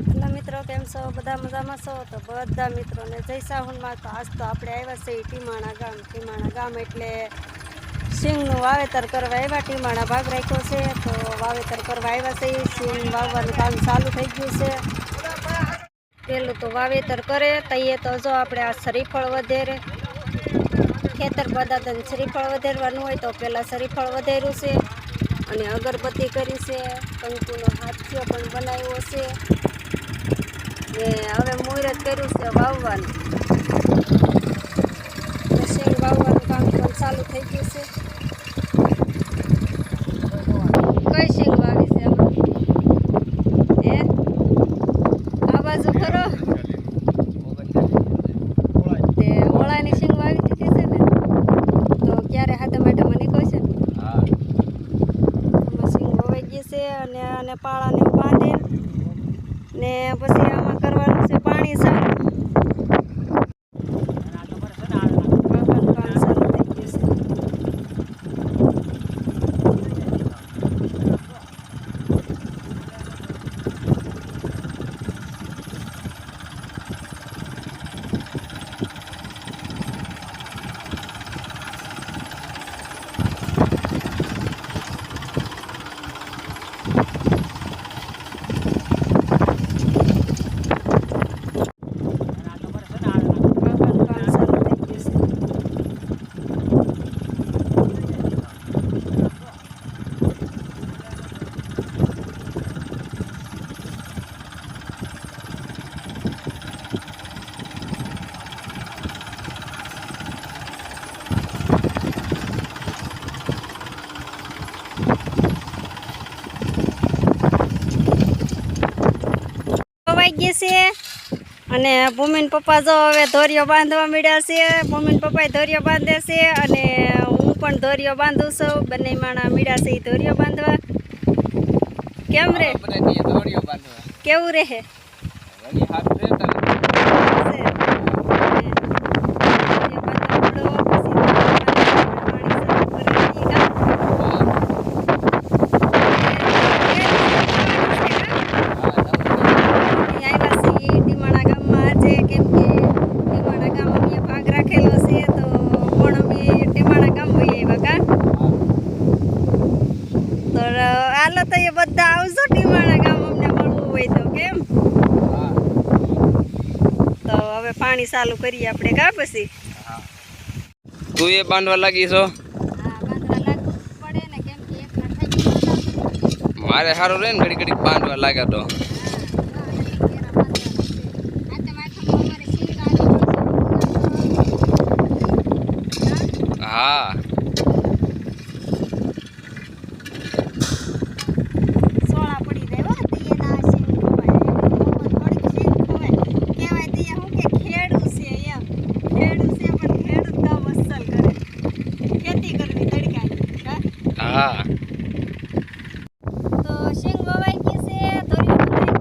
એટલે મિત્રો કેમ છો? બધા મજામાં છો? તો બધા મિત્રોને જય સાહુનમાં તો આજ તો આપણે આવ્યા છે ટીમાણા ગામ. ટીમાણા ગામ એટલે સિંગનું વાવેતર કરવા આવ્યા. ટીમાણા ભાગ રાખ્યો છે. તો વાવેતર કરવા આવ્યા છે. સિંગ વાવવાનું કામ ચાલુ થઈ ગયું છે. પહેલું તો વાવેતર કરે. તઈએ તો જો આપણે આ શરીફળ વધેરે, ખેતર પદાર્થને શ્રીફળ વધારવાનું હોય તો પહેલાં શ્રીફળ વધાર્યું છે. અને અગરબત્તી કરી છે. કંકુનો હાથીઓ પણ બનાવ્યો છે. ને હવે મુહૂર્ત કર્યું છે વાવવાનું. તો વાવવાનું કામ પણ ચાલુ થઈ ગયું છે. કઈ શેંગ વાવી છે હે? આ બાજુ ખરો તે ઓળાની શેંગ વાવી દીધી છે ને? તો ક્યારે હાથે માટે મને કહો છે સિંગ વવાઈ ગઈ છે અને આને પાળાને બાંધે ને પછી આમાં કરવાનું છે પાણી સારું વાવવાનું કામ ચાલુ થઈ ગયું છે વાવવાનું કામ ચાલુ થઈ ગયું છે વવાઈ ગઈ છે અને ભૂમિન પપ્પા જો હવે ધોરીઓ બાંધવા મળ્યા છે. ભૂમિન પપ્પાએ ધોરીઓ બાંધે છે અને હું પણ ધોરીઓ બાંધું છું. બંને માણા મળ્યા છે એ ધોરિયો બાંધવા. કેમ રે? કેવું રહે છે? ધોરિયો બાંધવા મળો, પછી પાણી સાફ કરવાની, કાં? અહીં આવ્યા છીએ ટીમાણા ગામમાં આજે કેમ કે ટીમાણા ગામ અમે ભાગ રાખેલો છે તો પણ અમે ટીમાણા ગામ હોઈએ આવ્યા કા તો હાલો તો એ બધા આવજો ટીમાણા ગામ અમને મળવું હોય તો કેમ? તો હવે પાણી ચાલુ કરીએ આપણે કા પછી? તું એ બાંધવા લાગી છો? હા બાંધવા લાગવું પડે ને કેમ કે એકના થઈ ગયું મારે સારું રહે ને ઘડી ઘડી બાંધવા લાગ્યા તો હા સોળા પડી જાય હો તે એના શીંગ ખવાય એમાં થોડીક શીંગ ખવાય કહેવાય તે શું કે ખેડૂ છે એમ ખેડૂ છે પણ ખેડૂત કામ અસલ કરે ખેતી કરવી તડકાની હા. તો શીંગ વવાઈ ગઈ છે ધોરિયો બધાય